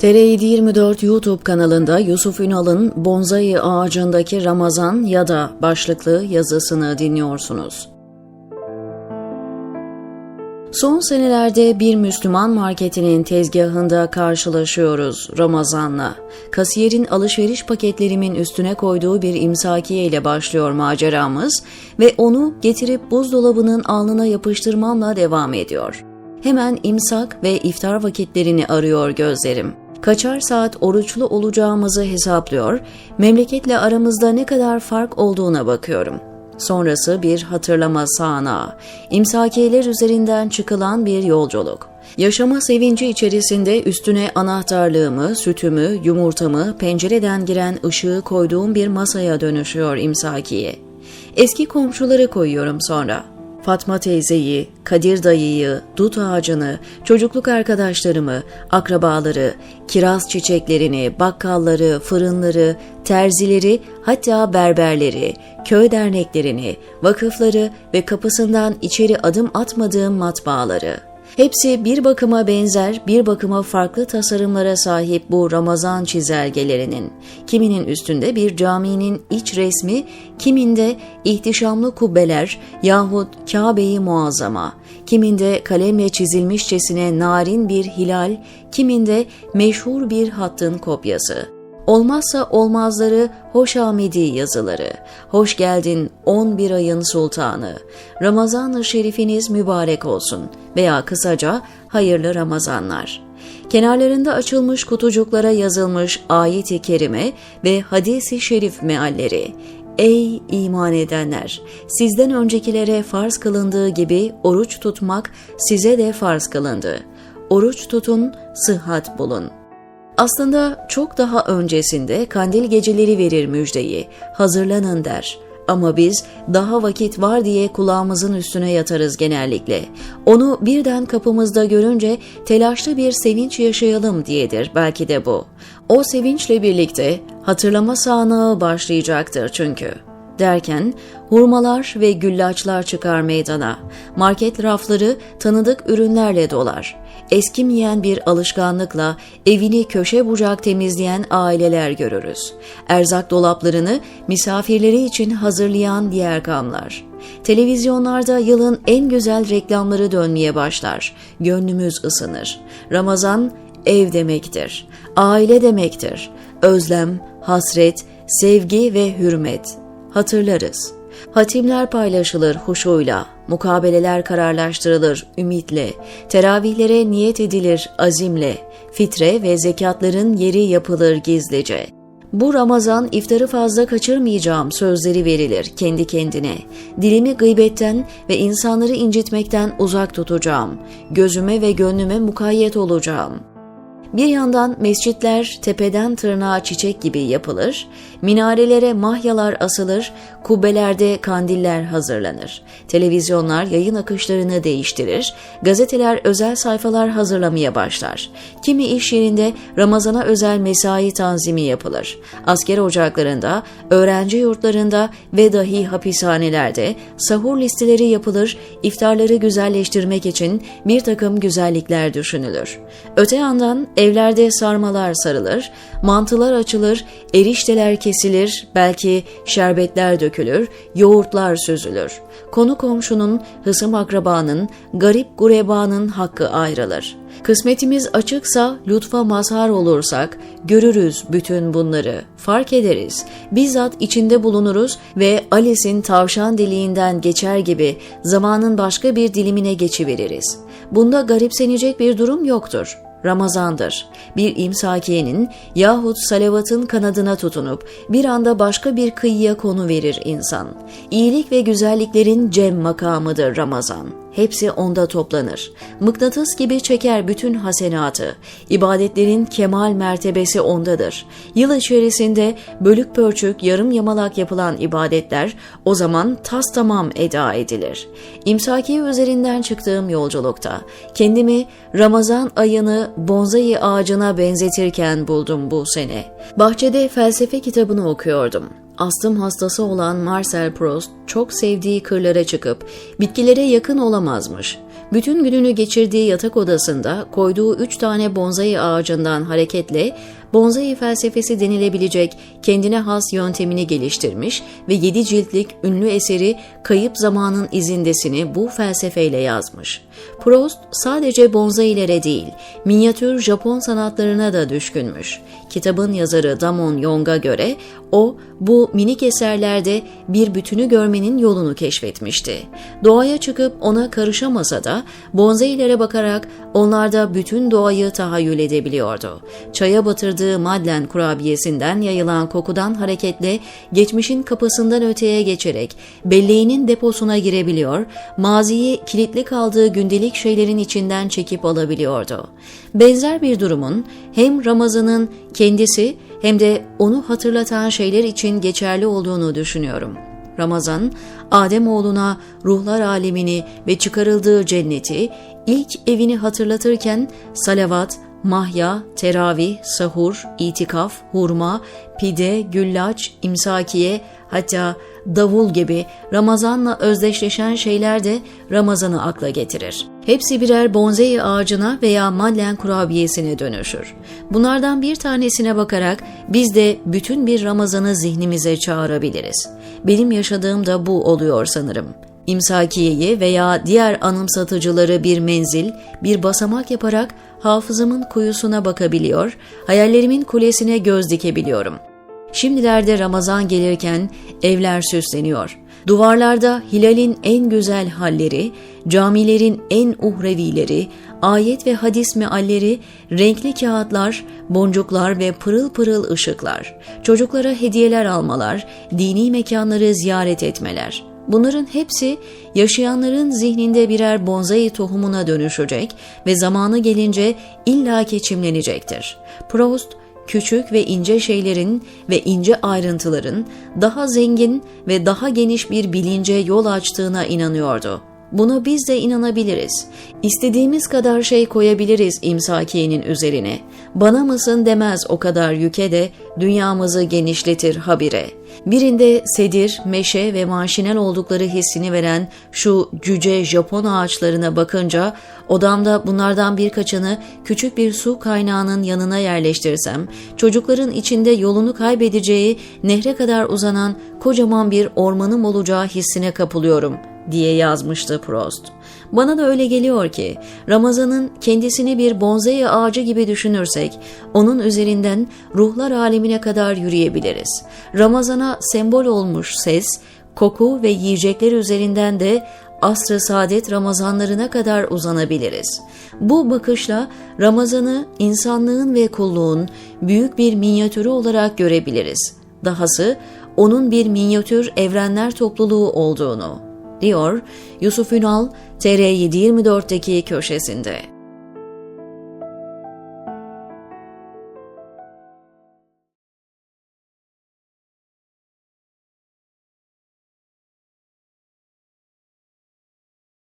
TR724 YouTube kanalında Yusuf Ünal'ın Bonsai Ağacındaki Ramazan ya da başlıklı yazısını dinliyorsunuz. Son senelerde bir Müslüman marketinin tezgahında karşılaşıyoruz Ramazan'la. Kasiyerin alışveriş paketlerimin üstüne koyduğu bir imsakiye ile başlıyor maceramız ve onu getirip buzdolabının alnına yapıştırmamla devam ediyor. Hemen imsak ve iftar vakitlerini arıyor gözlerim. Kaçar saat oruçlu olacağımızı hesaplıyor, memleketle aramızda ne kadar fark olduğuna bakıyorum. Sonrası bir hatırlama sahnağı, imsakiyeler üzerinden çıkılan bir yolculuk. Yaşama sevinci içerisinde üstüne anahtarlığımı, sütümü, yumurtamı, pencereden giren ışığı koyduğum bir masaya dönüşüyor imsakiye. Eski komşuları koyuyorum sonra. Fatma teyzeyi, Kadir dayıyı, dut ağacını, çocukluk arkadaşlarımı, akrabaları, kiraz çiçeklerini, bakkalları, fırınları, terzileri, hatta berberleri, köy derneklerini, vakıfları ve kapısından içeri adım atmadığım matbaaları. Hepsi bir bakıma benzer, bir bakıma farklı tasarımlara sahip bu Ramazan çizelgelerinin, kiminin üstünde bir caminin iç resmi, kiminde ihtişamlı kubbeler yahut Kabe-i Muazzama, kiminde kalemle çizilmişçesine narin bir hilal, kiminde meşhur bir hattın kopyası. Olmazsa olmazları Hoşamidi yazıları. Hoş geldin 11 ayın sultanı. Ramazan-ı şerifiniz mübarek olsun veya kısaca hayırlı Ramazanlar. Kenarlarında açılmış kutucuklara yazılmış ayet-i kerime ve hadis-i şerif mealleri. Ey iman edenler! Sizden öncekilere farz kılındığı gibi oruç tutmak size de farz kılındı. Oruç tutun, sıhhat bulun.'' Aslında çok daha öncesinde kandil geceleri verir müjdeyi, hazırlanın der. Ama biz daha vakit var diye kulağımızın üstüne yatarız genellikle. Onu birden kapımızda görünce telaşlı bir sevinç yaşayalım diyedir belki de bu. O sevinçle birlikte hatırlama sahnağı başlayacaktır çünkü derken hurmalar ve güllaçlar çıkar meydana. Market rafları tanıdık ürünlerle dolar. Eskimeyen bir alışkanlıkla evini köşe bucak temizleyen aileler görürüz. Erzak dolaplarını misafirleri için hazırlayan diğer gamlar. Televizyonlarda yılın en güzel reklamları dönmeye başlar. Gönlümüz ısınır. Ramazan ev demektir. Aile demektir. Özlem, hasret, sevgi ve hürmet hatırlarız. Hatimler paylaşılır huşuyla, mukabeleler kararlaştırılır ümitle, teravihlere niyet edilir azimle, fitre ve zekatların yeri yapılır gizlice. Bu Ramazan iftarı fazla kaçırmayacağım sözleri verilir kendi kendine. Dilimi gıybetten ve insanları incitmekten uzak tutacağım. Gözüme ve gönlüme mukayyet olacağım.'' Bir yandan mescitler tepeden tırnağa çiçek gibi yapılır, minarelere mahyalar asılır, kubbelerde kandiller hazırlanır. Televizyonlar yayın akışlarını değiştirir, gazeteler özel sayfalar hazırlamaya başlar. Kimi iş yerinde Ramazana özel mesai tanzimi yapılır. Asker ocaklarında, öğrenci yurtlarında ve dahi hapishanelerde sahur listeleri yapılır, iftarları güzelleştirmek için bir takım güzellikler düşünülür. Öte yandan Evlerde sarmalar sarılır, mantılar açılır, erişteler kesilir, belki şerbetler dökülür, yoğurtlar süzülür. Konu komşunun, hısım akrabanın, garip gurebanın hakkı ayrılır. Kısmetimiz açıksa, lütfa mazhar olursak, görürüz bütün bunları, fark ederiz. Bizzat içinde bulunuruz ve Alice'in tavşan deliğinden geçer gibi zamanın başka bir dilimine geçiveririz. Bunda garipsenecek bir durum yoktur. Ramazandır. Bir imsakiyenin yahut salavatın kanadına tutunup bir anda başka bir kıyıya konu verir insan. İyilik ve güzelliklerin cem makamıdır Ramazan. Hepsi onda toplanır. Mıknatıs gibi çeker bütün hasenatı. İbadetlerin kemal mertebesi ondadır. Yıl içerisinde bölük pörçük yarım yamalak yapılan ibadetler o zaman tas tamam eda edilir. İmsaki üzerinden çıktığım yolculukta kendimi Ramazan ayını bonsai ağacına benzetirken buldum bu sene. Bahçede felsefe kitabını okuyordum. Astım hastası olan Marcel Proust çok sevdiği kırlara çıkıp bitkilere yakın olamazmış. Bütün gününü geçirdiği yatak odasında koyduğu üç tane bonsai ağacından hareketle bonsai felsefesi denilebilecek kendine has yöntemini geliştirmiş ve yedi ciltlik ünlü eseri Kayıp Zamanın İzindesini bu felsefeyle yazmış. Proust sadece bonsailere değil, minyatür Japon sanatlarına da düşkünmüş. Kitabın yazarı Damon Young'a göre o bu minik eserlerde bir bütünü görmenin yolunu keşfetmişti. Doğaya çıkıp ona karışamasa da bonsailere bakarak onlarda bütün doğayı tahayyül edebiliyordu. Çaya batırdığı Madlen kurabiyesinden yayılan kokudan hareketle geçmişin kapısından öteye geçerek belleğinin deposuna girebiliyor, maziyi kilitli kaldığı gündelik şeylerin içinden çekip alabiliyordu. Benzer bir durumun hem Ramazan'ın kendisi hem de onu hatırlatan şeyler için geçerli olduğunu düşünüyorum. Ramazan, Ademoğluna ruhlar alemini ve çıkarıldığı cenneti, ilk evini hatırlatırken salavat, mahya, teravih, sahur, itikaf, hurma, pide, güllaç, imsakiye, hatta davul gibi Ramazan'la özdeşleşen şeyler de Ramazan'ı akla getirir. Hepsi birer bonsai ağacına veya madlen kurabiyesine dönüşür. Bunlardan bir tanesine bakarak biz de bütün bir Ramazan'ı zihnimize çağırabiliriz. Benim yaşadığım da bu oluyor sanırım. İmsakiyeyi veya diğer anımsatıcıları bir menzil, bir basamak yaparak hafızamın kuyusuna bakabiliyor, hayallerimin kulesine göz dikebiliyorum. Şimdilerde Ramazan gelirken evler süsleniyor. Duvarlarda hilalin en güzel halleri, camilerin en uhrevileri, ayet ve hadis mealleri, renkli kağıtlar, boncuklar ve pırıl pırıl ışıklar, çocuklara hediyeler almalar, dini mekanları ziyaret etmeler. Bunların hepsi yaşayanların zihninde birer bonsai tohumuna dönüşecek ve zamanı gelince illa geçimlenecektir. Proust küçük ve ince şeylerin ve ince ayrıntıların daha zengin ve daha geniş bir bilince yol açtığına inanıyordu. Buna biz de inanabiliriz. İstediğimiz kadar şey koyabiliriz imsakiyenin üzerine. Bana mısın demez o kadar yüke de dünyamızı genişletir habire. Birinde sedir, meşe ve manşinel oldukları hissini veren şu cüce Japon ağaçlarına bakınca odamda bunlardan birkaçını küçük bir su kaynağının yanına yerleştirsem, çocukların içinde yolunu kaybedeceği nehre kadar uzanan kocaman bir ormanım olacağı hissine kapılıyorum.'' Diye yazmıştı Proust. Bana da öyle geliyor ki Ramazan'ın kendisini bir bonsai ağacı gibi düşünürsek onun üzerinden ruhlar alemine kadar yürüyebiliriz. Ramazan'a sembol olmuş ses, koku ve yiyecekler üzerinden de asr-ı saadet Ramazanlarına kadar uzanabiliriz. Bu bakışla Ramazan'ı insanlığın ve kulluğun büyük bir minyatürü olarak görebiliriz. Dahası onun bir minyatür evrenler topluluğu olduğunu diyor Yusuf Ünal TR724'deki köşesinde.